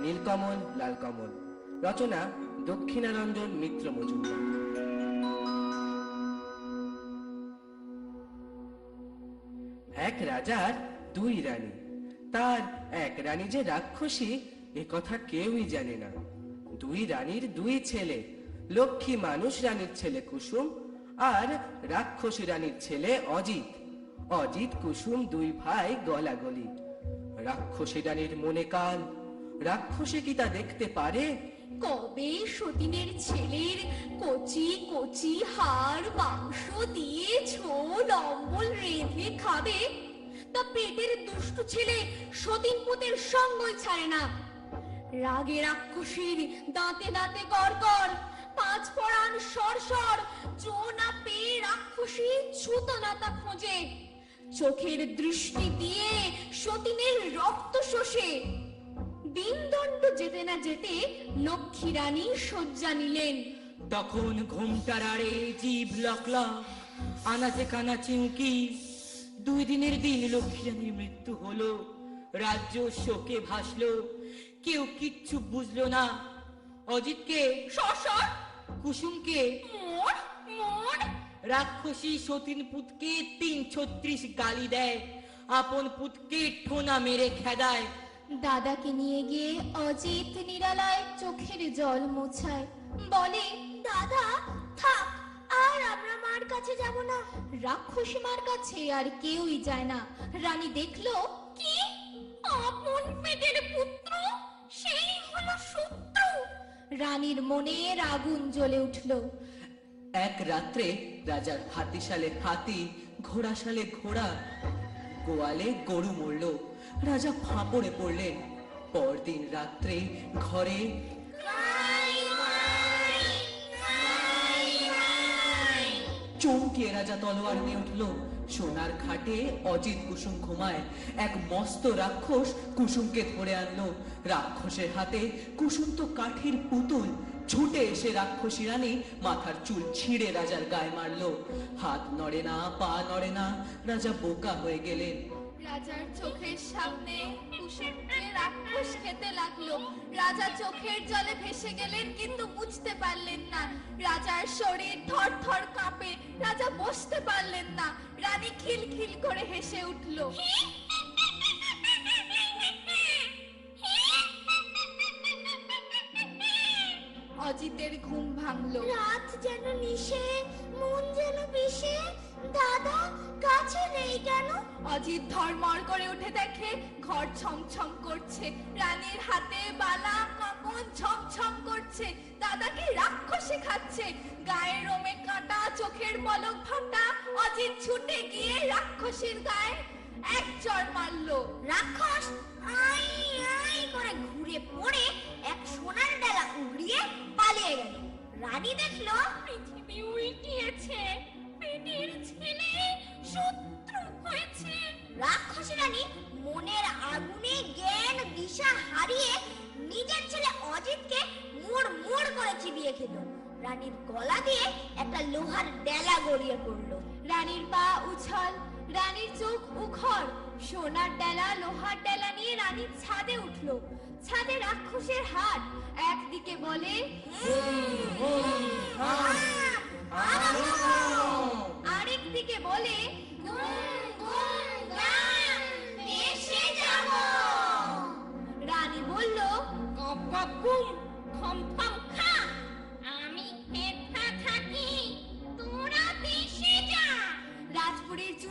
নীলকমল, লালকমল। রচনা দক্ষিণারঞ্জন মিত্র মজুমদার। এক রাজার দুই রানী। তার এক রানী যে রাক্ষসী, এ কথা কেউই জানে না। দুই রানীর দুই ছেলে, লক্ষ্মী মানুষ রানীর ছেলে কুসুম আর রাক্ষসী রানীর ছেলে অজিত। অজিত, কুসুম দুই ভাই গলাগলি। রাক্ষসী রানীর মনে কাল রাক্ষসী কি তা দেখতে পারে? কবে সতীনের ছেলের কচি কচি হাড়, মাংস দিয়ে ঝোল, অম্বল রেঁধে খাবে? তা পেটের দুষ্টু ছেলে সতীন পুতের সঙ্গই ছাড়ে না। রাগে রাক্ষসীর দাঁতে দাঁতে কর পাঁচ পড়ান সর সর চো না পেয়ে রাক্ষসী ছুতো নাতা খোঁজে। চোখের দৃষ্টি দিয়ে সতীনের রক্ত শোষে। দিনদণ্ড যেতে না যেতে লক্ষ্মী রানী শয্যা নিলেন। তখন ঘুমটার আড়ে জীব লকলা আনাচে কানা চিউকি দুই দিনের দিন লক্ষ্মীরানীর মৃত্যু হলো রাজ্য শোকে ভাসলো কেউ কিচ্ছু বুঝলো না। অজিতকে সসর কুসুমকে মোর মোর! রাক্ষসী সতীন পুতকে তিন ছত্রিশ গালি দেয় আপন পুতকে ঠোনা মেরে খেদায়। দাদাকে নিয়ে গিয়ে অজিত নিরালায় চোখের জল মোছায়। বলে, দাদা, থাক, আর আমরা মার কাছে যাব না। রাক্ষসী মার কাছে আর কেউই যায় না। রানী দেখল, কি? আপন পেটের পুত্র? সেই হলো শত্রু রানীর মনের আগুন জ্বলে উঠল। এক রাত্রে রাজার হাতিশালে হাতি, ঘোড়াশালে ঘোড়া, গোয়ালে গরু মরল। রাজা ফাঁপড়ে পড়লেন। পরদিন রাত্রে ঘরে চমকে রাজা তলোয়ার নিয়ে উঠল। সোনার খাটে অজিত কুসুম ঘুমায়। এক মস্ত রাক্ষস কুসুমকে ধরে আনলো। রাক্ষসের হাতে কুসুম তো কাঠের পুতুল। ছুটে এসে রাক্ষসী রানী মাথার চুল ছিঁড়ে রাজার গায়ে মারলো। হাত নড়ে না, পা নড়ে না, রাজা বোকা হয়ে গেলেন। রাজার চোখের সামনে কুসুমকে রাক্ষস খেতে লাগল, রাজা চোখের জলে ভেসে গেলেন কিন্তু বুঝতে পারলেন না। রাজার শরীর থর থর কাঁপে, রাজা বসতে পারলেন না। রানী খিলখিল করে হেসে উঠল। অজিতের ঘুম ভাঙলো। রাত যেন নিশে, মন যেন বিষে দাদা কাছে নেই কেন? অজিত ধর্মর করে উঠে দেখে ঘর ছমছম করছে। রানীর হাতে বালা কাপড় ছমছম করছে। দাদাকে রাক্ষসে খাচ্ছে। গায়ে রোমে কাটা চোখের পলক ফাটা অজিত ছুটে গিয়ে রাক্ষসীর গায়ে এক চড় মারলো। রাক্ষস আই আই করে ঘুরে পড়ে এক সোনার ডালা উগড়িয়ে পালিয়ে গেল। রানী দেখল পৃথিবী উল্টিয়েছে। পেটের ছেলে শত্রু হয়েছে রাক্ষসী রানী মনের আগুনে জ্ঞান দিশা হারিয়ে নিজের ছেলে অজিতকে মোড় মোড় করে চিবিয়ে খেল রানীর গলা দিয়ে একটা লোহার ডেলা গড়িয়ে পড়ল রানীর পা উছল রানীর চোখ উখর সোনার ডেলা লোহার ডেলা নিয়ে রানীর ছাদে উঠল ছাদে রাক্ষসের হাট একদিকে বলে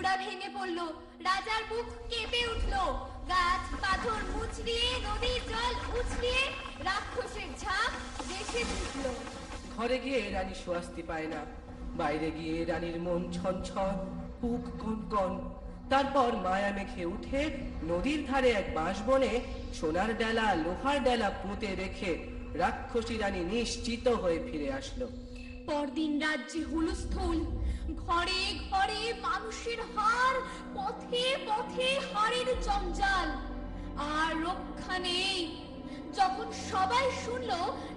রাজপুরীর ভেঙে পড়ল। রাজার বুক কেঁপে উঠল। গাছ, পাথর মুচড়িয়ে নদীর জল উছলিয়ে রাক্ষসের ঝাঁপ দেশে ঢুকলো ঘরে গিয়ে রানী স্বস্তি পায় না। বাইরে গিয়ে রানীর মন ছন ছন বুক কন কন তারপর মায়া মেখে উঠে নদীর ধারে এক বাঁশ বনে সোনার ডেলা, লোহার ডেলা পুঁতে রেখে রাক্ষসী রানী নিশ্চিত হয়ে ফিরে আসলো। পরদিন রাজ্যে হুলস্থুল। ঘরে ঘরে মানুষের হার, পথে পথে হাড়ের জঞ্জাল। আর রক্ষা নেই। যখন সবাই শুনল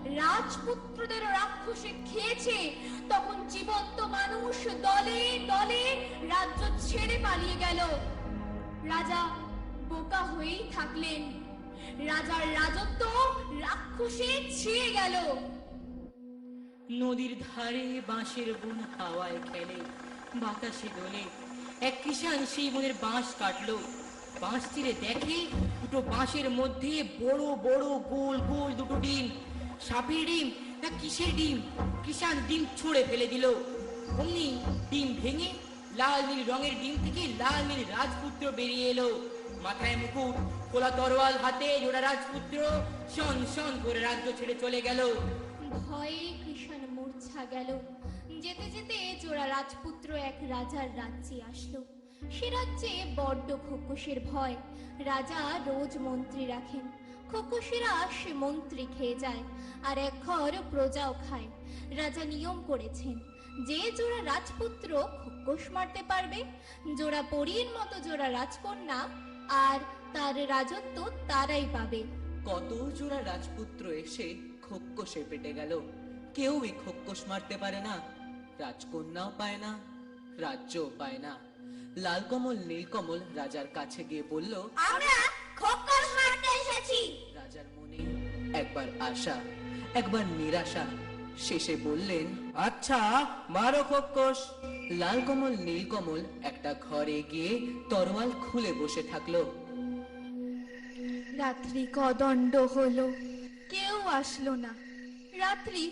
রাজপুত্রদের রাক্ষসে খেয়েছে, তখন জীবন্ত মানুষ দলে দলে রাজ্য ছেড়ে পালিয়ে গেল। রাজা বোকা হয়েই থাকলেন। রাজার রাজত্ব রাক্ষসে ছেয়ে গেল। নদীর ধারে বাঁশের বন হাওয়ায় খেলে, বাতাসে দোলে এক কিষান সেই বনের বাঁশ কাটলো। বাঁশ চিরে দেখে দুটো বাঁশের মধ্যে বড় বড়, গোল গোল দুটো ডিম। সাপের ডিম না কিসের ডিম? কিষান ডিম ছুঁড়ে ফেলে দিল। অমনি ডিম ভেঙে লাল নীল রঙের ডিম থেকে লাল নীল রাজপুত্র বেরিয়ে এলো। মাথায় মুকুট কোলা তরোয়াল হাতে, জোড়া রাজপুত্র, শন শন করে রাজ্য ছেড়ে চলে গেল। ভয়ে মূর্ছা গেল। যেতে যেতে জোড়া রাজপুত্র এক রাজার রাজ্যে আসলো। সে রাজ্যে বড্ড খোকসের ভয়। রাজা রোজ মন্ত্রী রাখেন। খোকসেরা সে মন্ত্রী খেয়ে যায় আর এক ঘর প্রজাও খায়। রাজা নিয়ম করেছেন, যে জোড়া রাজপুত্র খোকস মারতে পারবে, জোড়া পরীর মতো জোড়া রাজকন্যা আর তার রাজত্ব তারাই পাবে। কত জোড়া রাজপুত্র এসে খোক্কসে পেটে গেল। কেউই খোক্কস মারতে পারে না রাজকন্যাও পায় না রাজ্যও পায় না। লালকমল নীলকমল রাজার কাছে গিয়ে বলল আমরা খোকস মারতে এসেছি। রাজার মনে একবার আশা একবার নিরাশা। শেষে বললেন আচ্ছা মারো খোকস। লালকমল নীলকমল একটা ঘরে গিয়ে তরোয়াল খুলে বসে থাকল। রাত্রি কদণ্ড হলো কেউ আসলো না। রাত্রি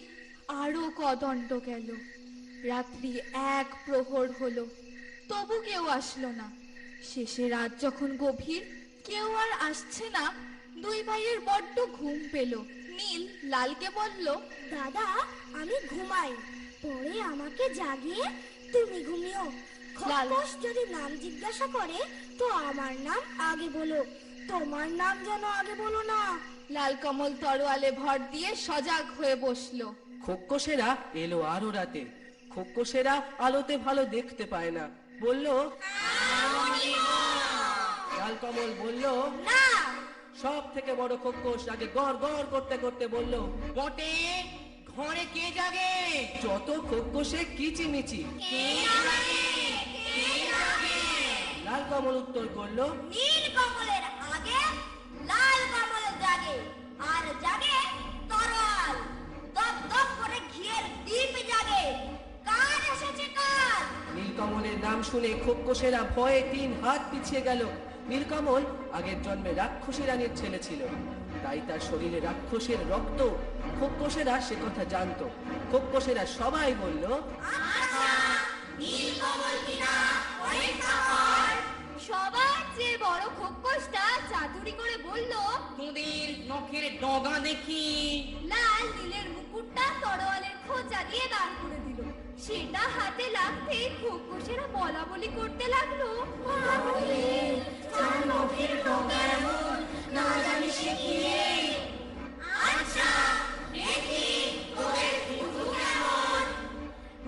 আরও কদণ্ড গেল। রাত্রি এক প্রহর হলো তবু কেউ আসলো না। শেষে রাত যখন গভীর কেউ আর আসছে না। দুই ভাইয়ের বড্ড ঘুম পেল। নীল লালকে বলল দাদা আমি ঘুমাই। পরে আমাকে জাগিয়ে তুমি ঘুমিও। খোকস যদি নাম জিজ্ঞাসা করে তো আমার নাম আগে বলো। তোমার নাম যেন আগে বলো না। লাল কমল তরোয়ালে ভর দিয়ে সজাগ হয়ে বসল। খোকসেরা এলো আরও রাতে। খোকসেরা আলোতে ভালো দেখতে পায় না। বলল লাল কমল বলল না। সব থেকে বড় খোকস আগে গড় গড় করতে করতে বলল বটে ঘরে কে জাগে? যত খোকসে কিচিমিচি। লাল কমল উত্তর করল নীল কমলের আগে লাল কমল জাগে আর জাগে জাগে কার এসেছে নীলকমলের নাম শুনে খোকসেরা ভয়ে তিন হাত পিছিয়ে গেল। নীলকমল আগের জন্মে রাক্ষসী রানীর ছেলে ছিল। তাই তার শরীরে রাক্ষসের রক্ত। খোকসেরা সে কথা জানতো। খোকসেরা সবাই বলল সবার নখের ডগা দেখি। লাল নীলের মুকুটটা তরোয়ালের খোঁচা দিয়ে দাঁড় করে দিল। সেটা হাতে লাগতে খোকসেরা বলা বলি করতে লাগল।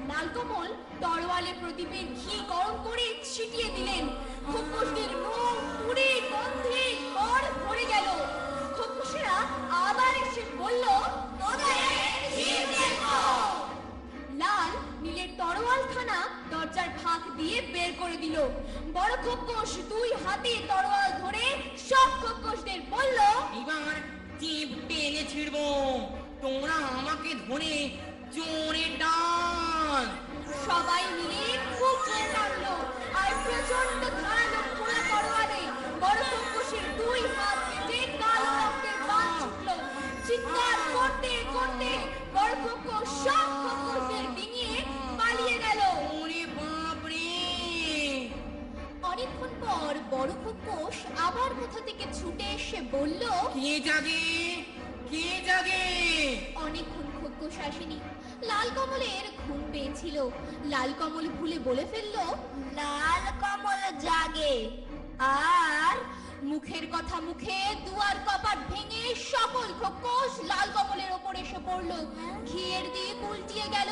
লালকমল তরোয়ালে প্রদীপে ঘি গরম করে ছিটিয়ে দিলেন। খোকসদের মুখ পুড়ে গন্ধে ঘর ভরে গেল। খোকসেরা আবার এসে বলল লাল নীলের তরোয়াল দরজার ফাঁক দিয়ে বের করে দিল। বড় খোকস দুই হাতে তরোয়াল ধরে সব খোকসদের বলল এবার জিভ টেনে ছিড়বো। তোমরা আমাকে ধরে জোরে টান। সবাই মিলে খুব জোর টানলো। আর প্রচণ্ড ধারালো খোলা তরোয়ালে বড় করতে বড় সব খোকসদের ডিঙিয়ে পালিয়ে গেল। ওরে বাপরে! অনেকক্ষণ পর বড় খোকস আবার কোথা থেকে ছুটে এসে বলল কে জাগে? কে জাগে? অনেকক্ষণ খোকস আসেনি। লাল কমলের ঘুম পেয়েছিল। লাল কমল ভুলে বলে ফেলল লাল কমল জাগে। আর মুখের কথা মুখে দুয়ার কপাট ভেঙে সকল খোকস লাল কমলের ওপর এসে পড়ল। ঘিয়ের দিয়ে উল্টিয়ে গেল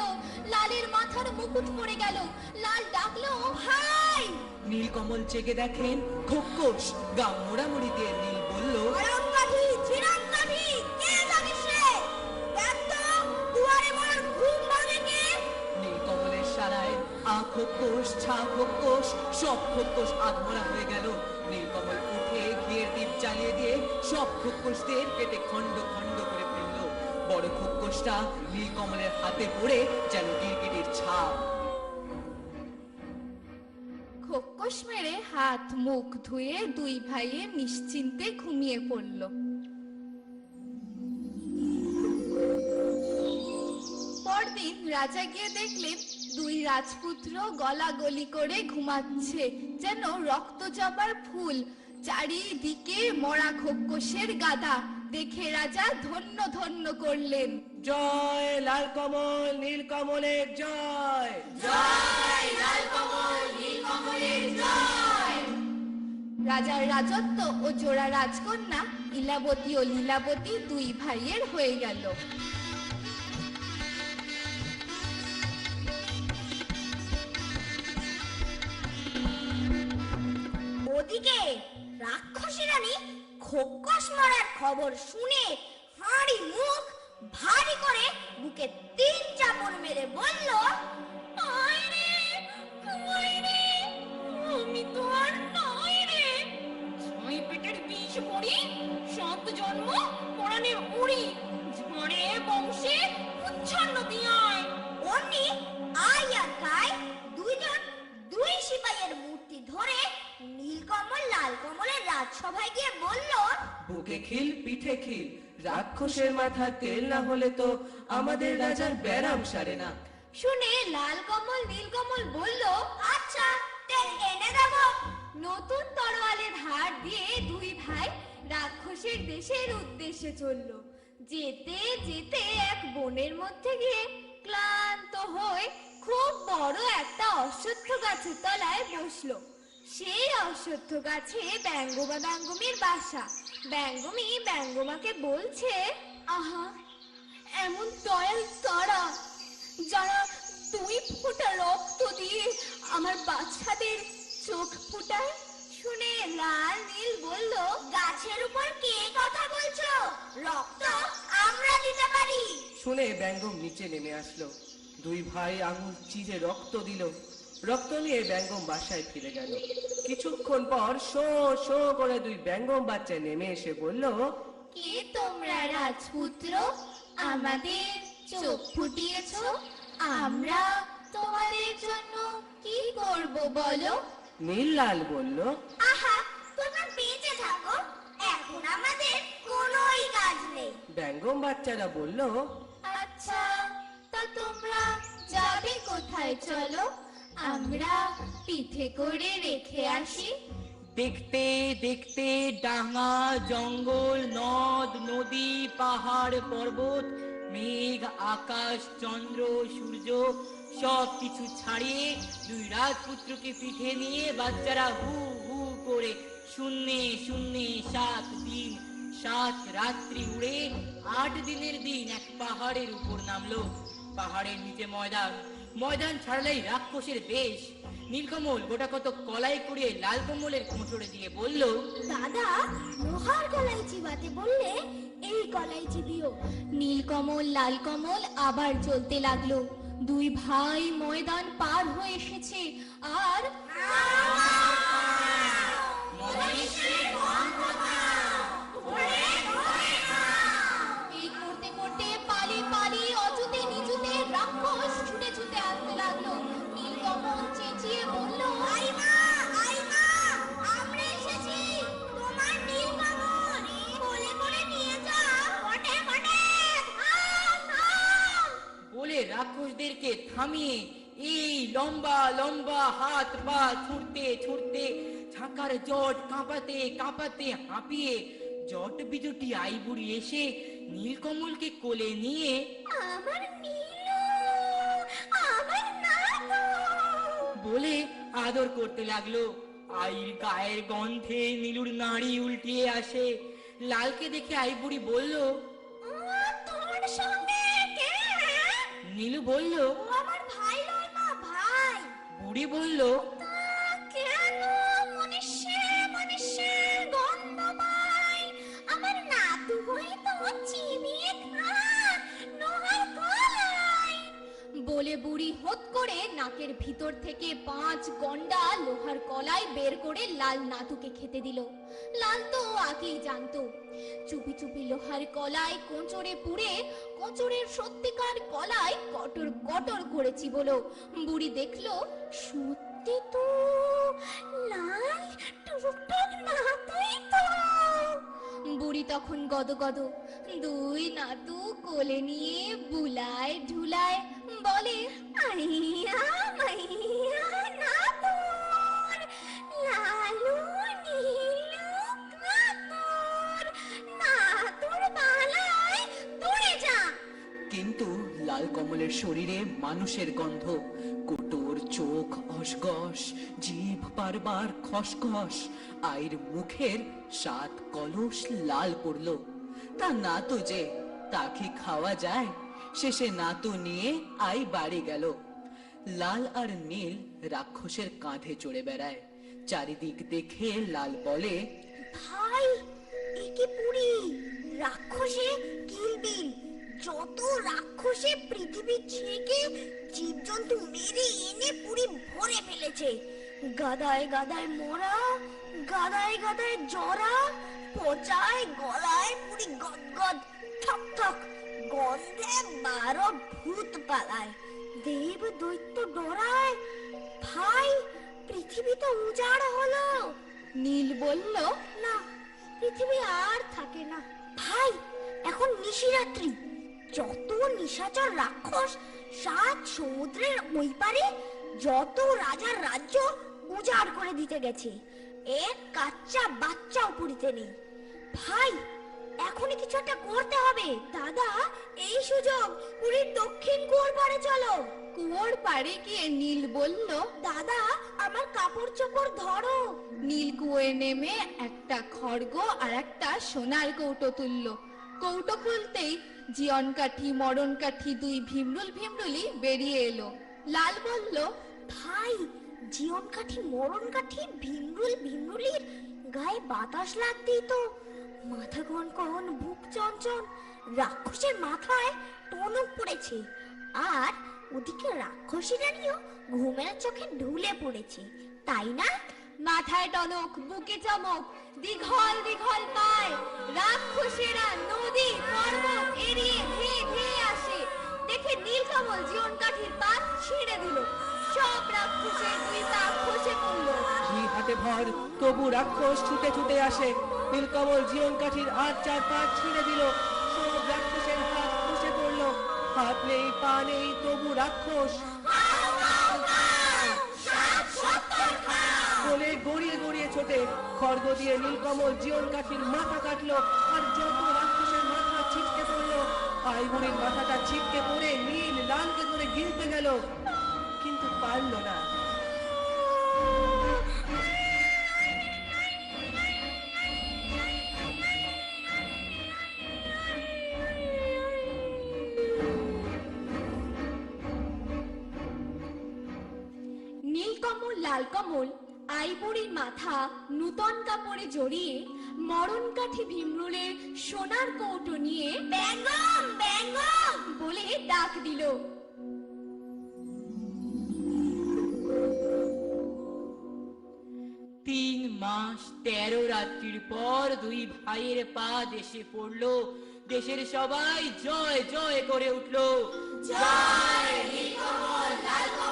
লালের মাথার মুকুট পড়ে গেল লাল ডাকলো ভাই! নীলকমল চেকে দেখেন খোক্কস গা মোড়ামুড়ি দিয়ে নীল বলল গরমকাঠি চিরাংকাঠি কে জানিস রে দেখ দুয়ারে মোর ঘুম ভাঙে কে? নীলকমলের সারায় আঁখ খোকস ছা খোকস সব খোকস আধমরা হয়ে গেল। সব খোকসদের কেটে খণ্ড খণ্ড করে ফেলল বড় খোকসটা নীলকমলের হাতে পড়ে যেন গিরগিটির ছাপ। খোকস মেরে হাত, মুখ ধুয়ে দুই ভাইয়ে নিশ্চিন্তে ঘুমিয়ে পড়ল। পরদিন রাজা গিয়ে দেখলেন, দুই রাজপুত্র গলাগলি করে ঘুমাচ্ছে, যেন রক্ত জবার ফুল চারিদিকে মরা খোকসের গাদা। দেখে রাজা ধন্য ধন্য করলেন। জয় লাল কমল নীল কমলের জয়। রাজার রাজত্ব ও জোড়া রাজকন্যা ইলাবতী ও লীলাবতী দুই ভাইয়ের হয়ে গেল। ওদিকে রাক্ষসী রানী খোকস মারার খবর শুনে হাঁড়ি মুখ ভারী করে বুকে তিন চাপড় মেরে বলল "আয় রে, আয় আমি তো আর রে। ওই পেটের বিষ পড়ি সন্ত জন্ম পরাণের উড়ি ঝড়ে কমলের গিয়ে বলল বুকে খিল পিঠে খিল রাক্ষসের মাথা তেল না হলে তো আমাদের রাজার ব্যারাম সারে না। শুনে লাল কমল নীল কমল বলল আচ্ছা তেল এনে দেবো। নতুন তরোয়ালের ধার দিয়ে দুই ভাই রাক্ষসের দেশের উদ্দেশ্যে চলল। যেতে যেতে এক বনের মধ্যে গিয়ে ক্লান্ত হয়ে খুব বড় একটা অশ্বত্থ গাছের তলায় বসল। সেই অশ্বত্থ গাছে ব্যঙ্গমা ব্যঙ্গমীর বাসা। ব্যঙ্গমী ব্যঙ্গমাকে বলছে, আহা, এমন দয়াল তারা, যারা দুই ফোঁটা রক্ত দিয়ে আমার বাচ্চাদের চোখ ফুটায়? শুনে লাল নীল বলল, গাছের উপর কে কথা বলছো? রক্ত আমরা দিতে পারি। শুনে ব্যঙ্গম নিচে নেমে আসলো। দুই ভাই আঙুল চিজে রক্ত দিল। রক্ত নিয়ে ব্যঙ্গম বাসায় ফিরে গেল। কিছুক্ষণ পর শো শো করে দুই ব্যঙ্গম বাচ্চা নেমে এসে বলল কে তোমরা রাজপুত্র? আমাদের চোখ ফুটিয়েছ। আমরা তোমাদের জন্য কি করব বলো? নীল লাল বলল আহা তোমরা বেঁচে থাকো। এখন আমাদের কোনোই কাজ নেই। ব্যঙ্গম বাচ্চারা বলল আচ্ছা তা তোমরা যাবে কোথায়? চলো। আমরা পিঠে করে রেখে আসি। দেখতে দেখতে ডাঙা জঙ্গল, নদ, নদী, পাহাড়, পর্বত, মেঘ, আকাশ, চন্দ্র, সূর্য সব কিছু ছাড়িয়ে দুই রাজপুত্রকে পিঠে নিয়ে বাচ্চারা হু হু করে শূন্যে শূন্যে সাত দিন, সাত রাত্রি উড়ে আট দিনের দিন এক পাহাড়ের উপর নামলো। পাহাড়ের নিচে ময়দান। ময়দান ছাড়লেই রাক্ষসের দেশ নীলকমল গোটা কত কলাই কুড়িয়ে লাল কমলের কোঁচড়ে দিয়ে বলল দাদা লোহার কলাই চিবাতে বললে এই কলাই চিবিও। নীলকমল লাল কমল আবার চলতে লাগল। দুই ভাই ময়দান পার হয়ে এসেছে আর এই রাক্ষসদেরকে থামিয়ে এই লম্বা লম্বা হাত পা ছুটতে ছুটতে ছাকার জট কাঁপাতে কাঁপাতে হাঁপিয়ে জট বিজুটি আইবুড়ি এসে নীলকমলকে কোলে নিয়ে আমার আমার বলে আদর করতে লাগল। আইর গায়ের গন্ধে নীলুর নাড়ি উল্টিয়ে আসে। লালকে দেখে আইবুড়ি বলল নীলু বলল ও আমার ভাই লয় মা ভাই। বুড়ি বলল কেন? মনুষ্যে মনুষ্যে গন্ধ পাই আমার নাতু হই তো চিবিয়ে নোহার বলে বুড়ি হোত করে নাকের ভিতর থেকে পাঁচ গন্ডা লোহার কলাই বের করে লাল নাতুকে খেতে দিল। লাল তো আগেই জানতো। চুপি চুপি লোহার কলাই কোঁচড়ে পুড়ে কোঁচড়ের সত্যিকার গলায় কটর কটর করেছি বলো। বুড়ি দেখল, সত্যি তো লাল টুকটুক নাতুই তো। বুড়ি তখন গদগদ দুই নাতু কোলে নিয়ে বুলায় ঢুলায় বলে শরীরে মানুষের গন্ধ। কোটর চোখ অসগস, জিভ বারবার খসখস। আইর মুখের সাত কলস লাল পড়ল। তা না তো যে তাকে খাওয়া যায়? শেষে না তো নিয়ে আই বাড়ি গেল। লাল আর নীল রাক্ষসের কাঁধে চড়ে বেড়ায়। চারিদিক দেখে লাল বলে, ভাই একে পুরি? রাক্ষসে কিলবিল। যত রাক্ষসে পৃথিবী ছেকে জীবজন্তু মেরে এনে পুরি ভরে ফেলেছে। গাদায় গাদায় মরা, গাদায় গাদায় জরা, পচায় গলায় পুরি গদগদ ঠক ঠক গন্ধে বারো ভূত পালায়। দেব দৈত্য ডরায়, ভাই পৃথিবীতে উজাড় হলো। নীল বলল, না, পৃথিবী আর থাকে না। ভাই, এখন নিশিরাত্রি। যত নিশাচর রাক্ষস সাত সমুদ্রের ওই পারে যত রাজার রাজ্য উজাড় করে দিতে গেছে। এক কাচ্চা বাচ্চাও পুরিতে নেই। ভাই এখনই কিছু একটা করতে হবে। দাদা এই সুযোগ। পুরীর দক্ষিণ কুয়োর পারে চলো। কুয়োর পাড়ে গিয়ে নীল বলল দাদা আমার কাপড় চোপড় ধরো। নীল কুয়োয় নেমে একটা খড়গ আর একটা সোনার কৌটো তুলল। কৌটো খুলতেই জীবন কাঠি মরণ কাঠি দুই ভীমরুল ভীমরুলি বেরিয়ে এলো। লাল বলল, ভাই জীবন কাঠি মরণ কাঠি ভীমরুল ভীমরুলির গায়ে বাতাস লাগতেই তো। মাথা কন কন বুক চঞ্চন রাক্ষসের মাথায় টনক পড়েছে। আর ওদিকে রাক্ষসী রানীও ঘুমের চোখে ঢুলে পড়েছে। তাই না? মাথায় টনক বুকে চমক দীঘল দীঘল পায়। রাক্ষসেরা নদী পর্বত এড়িয়ে ধেয়ে ধেয়ে আসে। দেখে নীলকমল জীবন কাঠির পাত ছিঁড়ে দিল। সব রাক্ষসের দুই পা খসে পড়ল। দুই হাতে ভর তবু রাক্ষস ছুটে ছুটে আসে। নীলকমল জীবন কাঠির আর চার পা ছিঁড়ে দিল। সব রাক্ষসের হাত খসে পড়ল। হাত নেই পা নেই তবু রাক্ষস। বলে গড়িয়ে গড়িয়ে ছোটে। দিয়ে নীলকমল জীবন কাঠির মাথা কাটলো, আর যত রাক্ষসের মাথা ছিটকে পড়ল মাথাটা ছিটকে পড়ে নীল লালকে ধরে গিলতে গেল। কিন্তু পারল না। নীলকমল, লালকমল আইবুড়ির মাথা নূতন কাপড়ে জড়িয়ে মরণ কাঠি ভীমরুলের সোনার কৌটো নিয়ে ব্যঙ্গম ব্যঙ্গম বলে ডাক দিল। তিন মাস তেরো রাত্রির পর দুই ভাইয়ের পা দেশে পড়ল। দেশের সবাই জয় জয় করে উঠল। জয় উঠল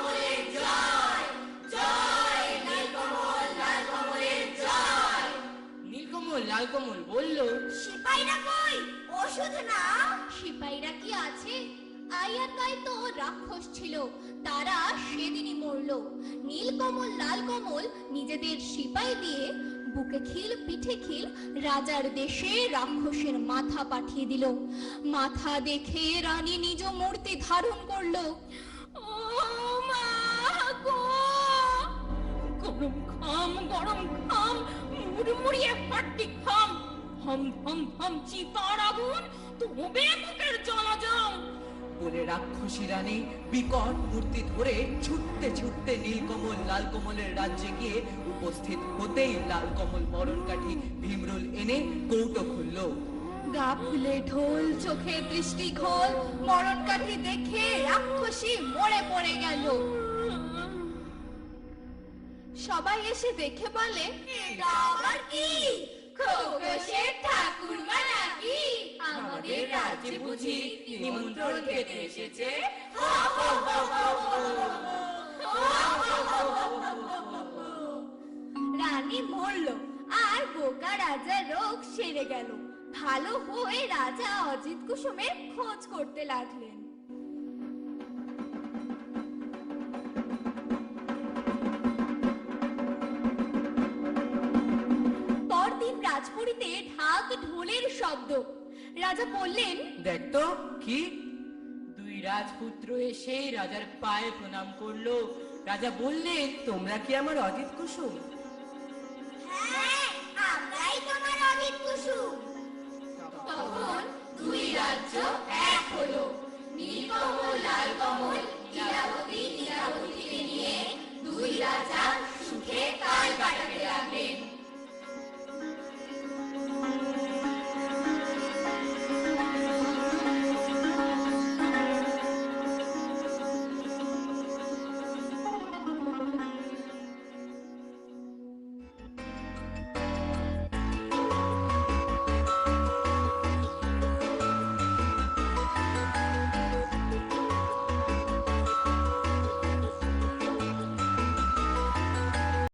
লালকমল বলল সিপাহীরা কই? ওষুধ না সিপাহীরা কি আছে? আয়ার গায়ে তো রাক্ষস ছিল তারা সেদিনই মরল। নীলকমল লালকমল নিজেদের সিপাই দিয়ে বুকে খিল পিঠে খিল রাজার দেশে রাক্ষসের মাথা পাঠিয়ে দিল। মাথা দেখে রানী নিজ মূর্তি ধারণ করল। গরম খাম গরম খাম মুড়মুড়িয়ে ফাটি খাম। হম হম হম চিতার আগুন তবে বুকের জ্বালা যাও বলে রাক্ষসী রানী বিকট মূর্তি ধরে ছুটতে ছুটতে নীলকমল লালকমলের রাজ্যে গিয়ে উপস্থিত হতেই লালকমল মরণ কাঠি ভীমরুল এনে কৌটো খুললো। গা ফুলে ঢোল চোখে দৃষ্টি ঘোল মরণ কাঠি দেখে রাক্ষসী মরে পড়ে গেল। সবাই এসে দেখে বলে কি রানী মরল আর বোকা রাজার রোগ সেরে গেল ভালো হয়ে রাজা অজিত কুসুমের খোঁজ করতে লাগলেন শব্দ। রাজা বললেন দেখ তো কি? দুই রাজপুত্র এসে রাজার পায়ে প্রণাম করল। রাজা বললে তোমরা কি আমার অজিত কুসুম? হ্যাঁ আমরাই তোমার অজিত কুসুম।